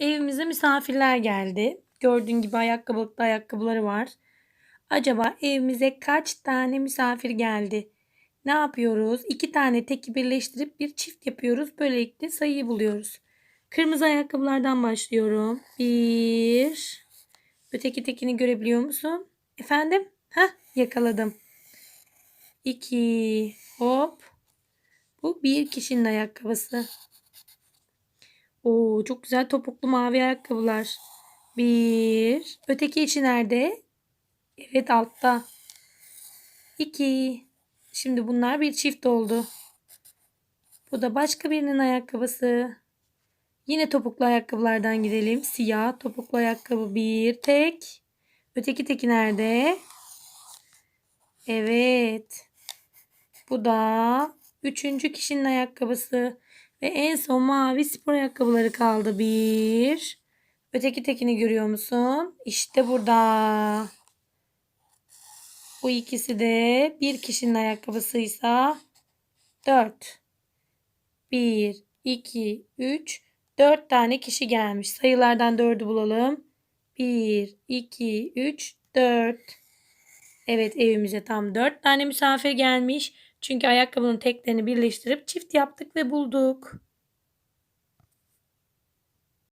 Evimize misafirler geldi. Gördüğün gibi ayakkabılıklı ayakkabıları var. Acaba evimize kaç tane misafir geldi? Ne yapıyoruz? İki tane teki birleştirip bir çift yapıyoruz. Böylelikle sayıyı buluyoruz. Kırmızı ayakkabılardan başlıyorum. Bir. Öteki tekini görebiliyor musun? Efendim? Heh yakaladım. İki. Hop. Bu bir kişinin ayakkabısı. Oo, çok güzel topuklu mavi ayakkabılar. Bir. Öteki içi nerede? Evet altta. İki. Şimdi bunlar bir çift oldu. Bu da başka birinin ayakkabısı. Yine topuklu ayakkabılardan gidelim. Siyah topuklu ayakkabı bir tek. Öteki teki nerede? Evet. Bu da üçüncü kişinin ayakkabısı. Ve en son mavi spor ayakkabıları kaldı. Bir. Öteki tekini görüyor musun? İşte burada. Bu ikisi de bir kişinin ayakkabısıysa dört. Bir, iki, üç, dört tane kişi gelmiş. Sayılardan dördü bulalım. Bir, iki, üç, dört. Evet evimize tam dört tane misafir gelmiş. Çünkü ayakkabının teklerini birleştirip çift yaptık ve bulduk.